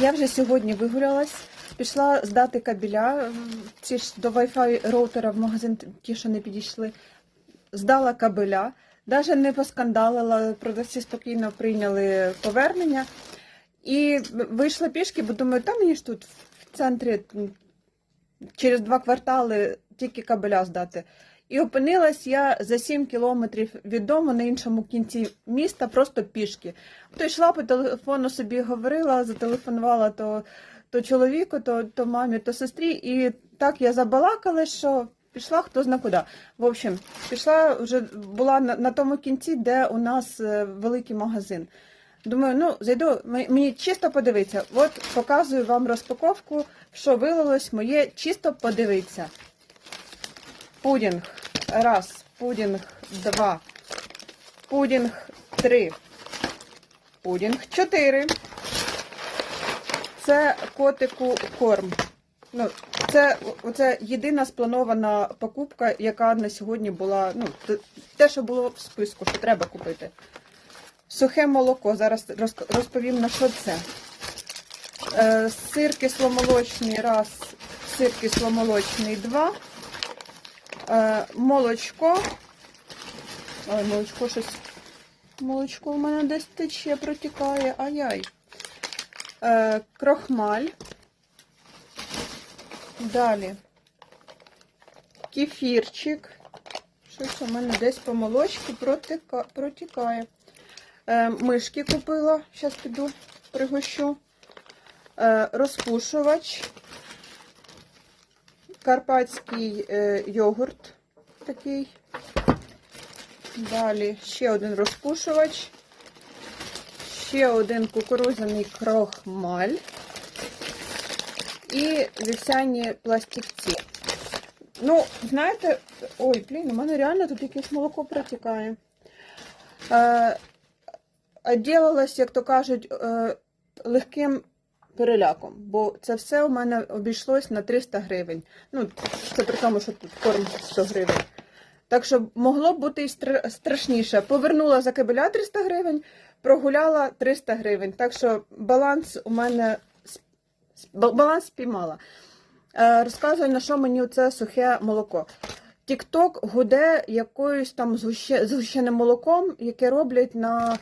Я вже сьогодні вигулялась, пішла здати кабеля, ці ж до Wi-Fi роутера в магазин, ті, що не підійшли. Здала кабеля, навіть не поскандалила, продавці спокійно прийняли повернення. І вийшла пішки, бо думаю, та мені ж тут в центрі через два квартали тільки кабеля здати. І опинилась я за 7 кілометрів від дому на іншому кінці міста, просто пішки. То йшла по телефону собі говорила, зателефонувала то, то чоловіку, то, то мамі, то сестрі. І так я забалакала, що пішла хто зна куди. В общем, пішла вже була на, на тому кінці, де у нас е, великий магазин. Думаю, ну зайду, мені чисто подивитися. От показую вам розпаковку, що вилилось моє чисто подивитися. Пудінг. Раз. Пудінг. Два. Пудінг. Три. Пудінг. Чотири. Це котику корм. Ну, це оце єдина спланована покупка, яка на сьогодні була. Ну, те, що було в списку, що треба купити. Сухе молоко. Зараз розповім на що це. Е, сир кисломолочний раз, сир кисломолочний два. Е, молочко. Ой, молочко щось. Молочко у мене десь тече, протікає. Ай-яй. Е, крохмаль. Далі. Кефірчик. Щось у мене десь по молочці протікає. Е, мишки купила. Зараз піду пригощу. Е, розпушувач. Карпатський е, йогурт такий. Далі ще один розпушувач. Ще один кукурудзяний крохмаль. І вівсяні пластівці. Ну, знаєте, ой, блін, у мене реально тут якесь молоко протікає. Е, Ділилась, як то кажуть, е, легким переляком, бо це все у мене обійшлось на 300 гривень. Ну, це при тому, що тут корм 100 гривень. Так що могло б бути і страшніше. Повернула за кабеля 300 гривень, прогуляла 300 гривень. Так що баланс у мене баланс спіймала. Е, розказую, на що мені це сухе молоко. Тікток гуде якоюсь там згуще- згущеним молоком, яке роблять на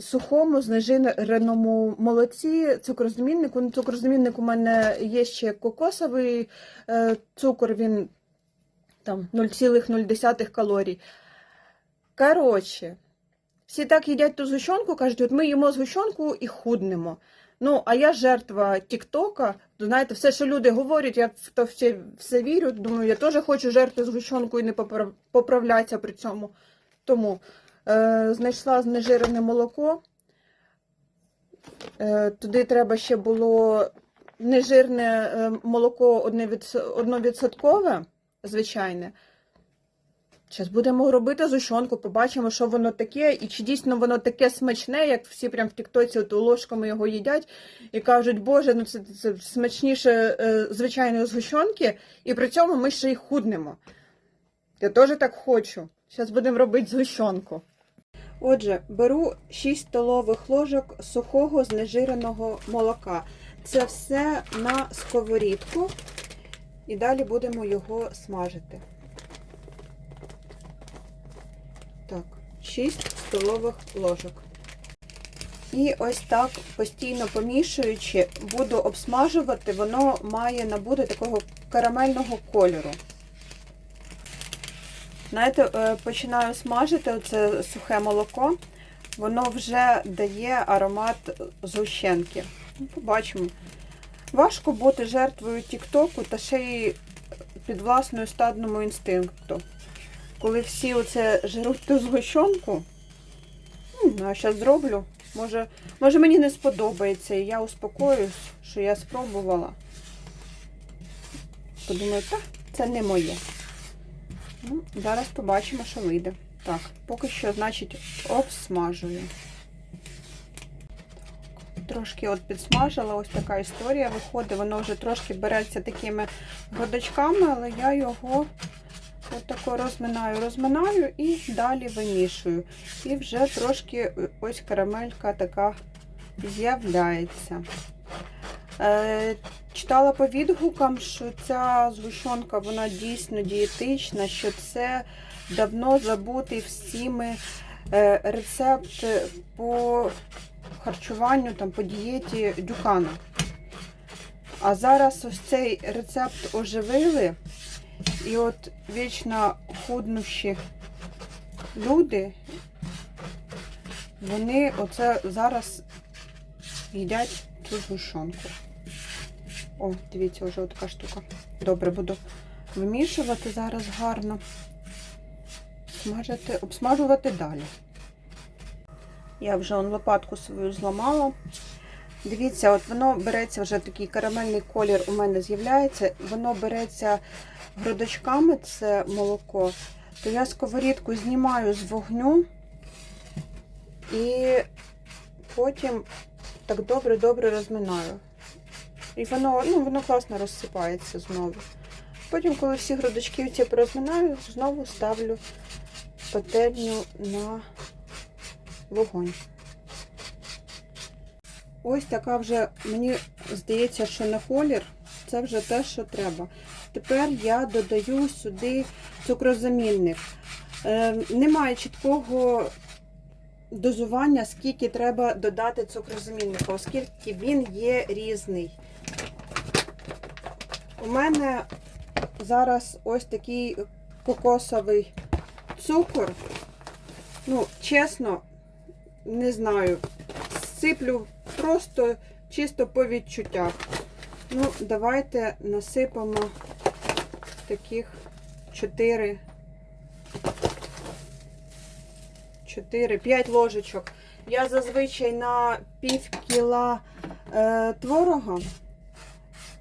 сухому знежиреному молоці, цукрозаміннику. Ну, Цукрозамінник у мене є ще кокосовий е, цукор, він там 0,0 калорій. Коротше, всі так їдять ту згущенку, кажуть, от ми їмо згущенку і худнемо. Ну, а я жертва Тіктока. То, знаєте, все, що люди говорять, я в то все, все вірю. Думаю, я теж хочу жерти згущенку і не поправ- поправлятися при цьому. Тому е, знайшла знежирене молоко. Е, туди треба ще було нежирне е, молоко одновідсоткове, звичайне. Зараз будемо робити зущонку, побачимо, що воно таке, і чи дійсно воно таке смачне, як всі прям в тіктоці от ложками його їдять і кажуть, боже, ну це, це смачніше е, звичайної згущенки, і при цьому ми ще й худнемо. Я теж так хочу. Зараз будемо робити згущенку. Отже, беру 6 столових ложок сухого знежиреного молока. Це все на сковорідку. І далі будемо його смажити. Так, 6 столових ложок. І ось так, постійно помішуючи, буду обсмажувати, воно має набути такого карамельного кольору. Знаєте, е, починаю смажити оце сухе молоко, воно вже дає аромат згущенки. Ну, Побачимо. Важко бути жертвою Тіктоку та ще й під власною стадному інстинкту. Коли всі оце жируть ту згущенку, ну, а зараз зроблю. Може, може мені не сподобається, і я успокоюсь, що я спробувала. Подумаю, так, це не моє. Ну, зараз побачимо, що вийде. Так, поки що, значить, обсмажую. Трошки от підсмажила, ось така історія виходить. Воно вже трошки береться такими грудочками, але я його от тако розминаю, розминаю і далі вимішую. І вже трошки ось карамелька така з'являється. Е, читала по відгукам, що ця згущенка вона дійсно дієтична, що це давно забутий всіми е, рецепт по харчуванню, там, по дієті дюкана. А зараз ось цей рецепт оживили, і от вічно худнущі люди, вони оце зараз їдять цю згущенку. О, дивіться, вже така штука. Добре, буду вимішувати зараз гарно. Смажити, обсмажувати далі. Я вже он лопатку свою зламала. Дивіться, от воно береться вже такий карамельний колір у мене з'являється. Воно береться грудочками, це молоко. То я сковорідку знімаю з вогню і потім так добре-добре розминаю. І воно, ну, воно класно розсипається знову. Потім, коли всі грудочки ці порозминаю, знову ставлю пательню на вогонь. Ось така вже, мені здається, що на колір це вже те, що треба. Тепер я додаю сюди цукрозамінник. Е, немає чіткого дозування, скільки треба додати цукрозамінника, оскільки він є різний. У мене зараз ось такий кокосовий цукор. Ну, чесно, не знаю. Сиплю просто чисто по відчуттях. Ну, давайте насипемо таких 4 4-5 ложечок. Я зазвичай на пів кіла е, творога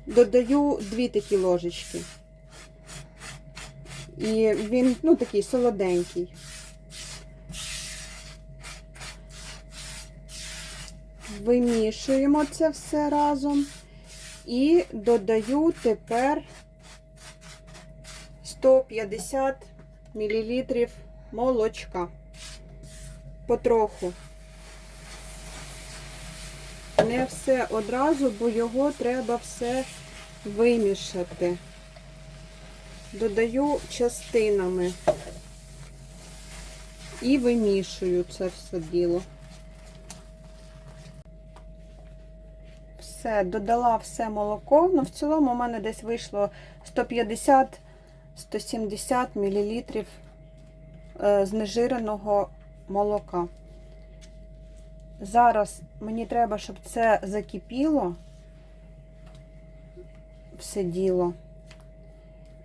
додаю 2 такі ложечки. І він, ну, такий солоденький. Вимішуємо це все разом і додаю тепер 150 мл молочка. Потроху. Не все одразу, бо його треба все вимішати. Додаю частинами і вимішую це все діло. Все, додала все молоко. Ну, в цілому у мене десь вийшло 150-170 мл е, знежиреного молока. Зараз мені треба, щоб це закипіло, все діло.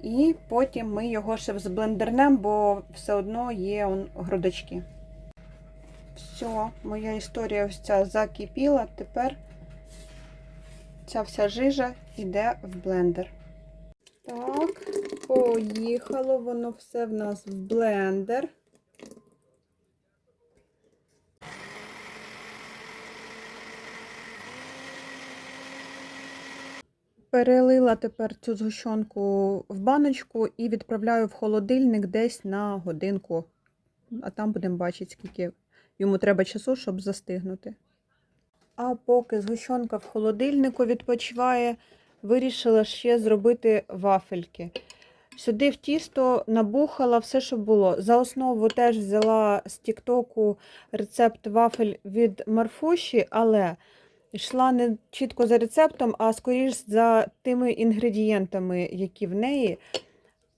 І потім ми його ще взблендернемо, бо все одно є он, грудочки. Все, моя історія ось ця закипіла. Тепер ця вся жижа йде в блендер. Так, поїхало воно все в нас в блендер. Перелила тепер цю згущенку в баночку і відправляю в холодильник десь на годинку. А там будемо бачити, скільки йому треба часу, щоб застигнути. А поки згущенка в холодильнику відпочиває, вирішила ще зробити вафельки. Сюди в тісто набухала все, що було. За основу теж взяла з Тіктоку рецепт вафель від Марфуші, але йшла не чітко за рецептом, а скоріш за тими інгредієнтами, які в неї,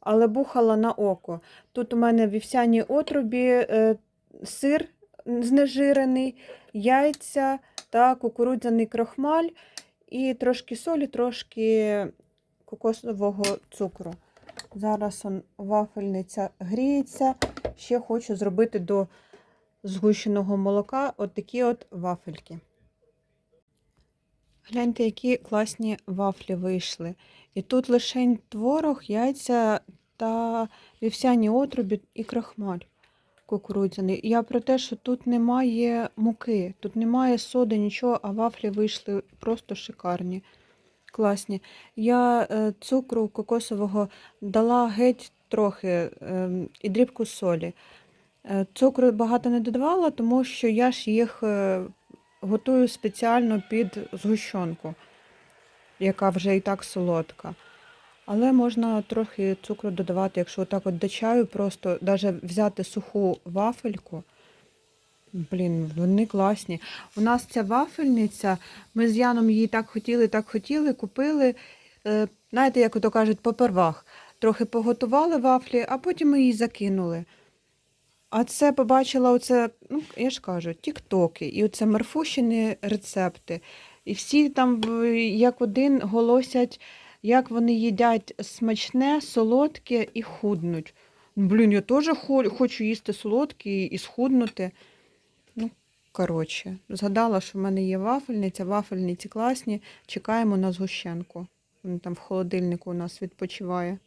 але бухала на око. Тут у мене вівсяні отрубі, е, сир знежирений, яйця та кукурудзяний крохмаль і трошки солі, трошки кокосового цукру. Зараз он, вафельниця гріється. Ще хочу зробити до згущеного молока от такі от вафельки. Гляньте, які класні вафлі вийшли. І тут лише творог, яйця та вівсяні отрубі і крахмаль кукурудзяний. Я про те, що тут немає муки, тут немає соди, нічого, а вафлі вийшли просто шикарні. Класні. Я е, цукру кокосового дала геть трохи е, і дрібку солі. Е, цукру багато не додавала, тому що я ж їх готую спеціально під згущенку. яка вже і так солодка. Але можна трохи цукру додавати, якщо отак от до чаю, просто навіть взяти суху вафельку. Блін, вони класні. У нас ця вафельниця, ми з Яном її так хотіли, так хотіли, купили. Е, знаєте, як ото кажуть, попервах. Трохи поготували вафлі, а потім ми її закинули. А це побачила оце, ну, я ж кажу, тіктоки, і оце Марфущини рецепти. І всі там як один голосять, як вони їдять смачне, солодке і худнуть. Блін, я теж хочу їсти солодке і схуднути. Ну, коротше, згадала, що в мене є вафельниця, вафельниці класні. Чекаємо на згущенку. Він там в холодильнику у нас відпочиває.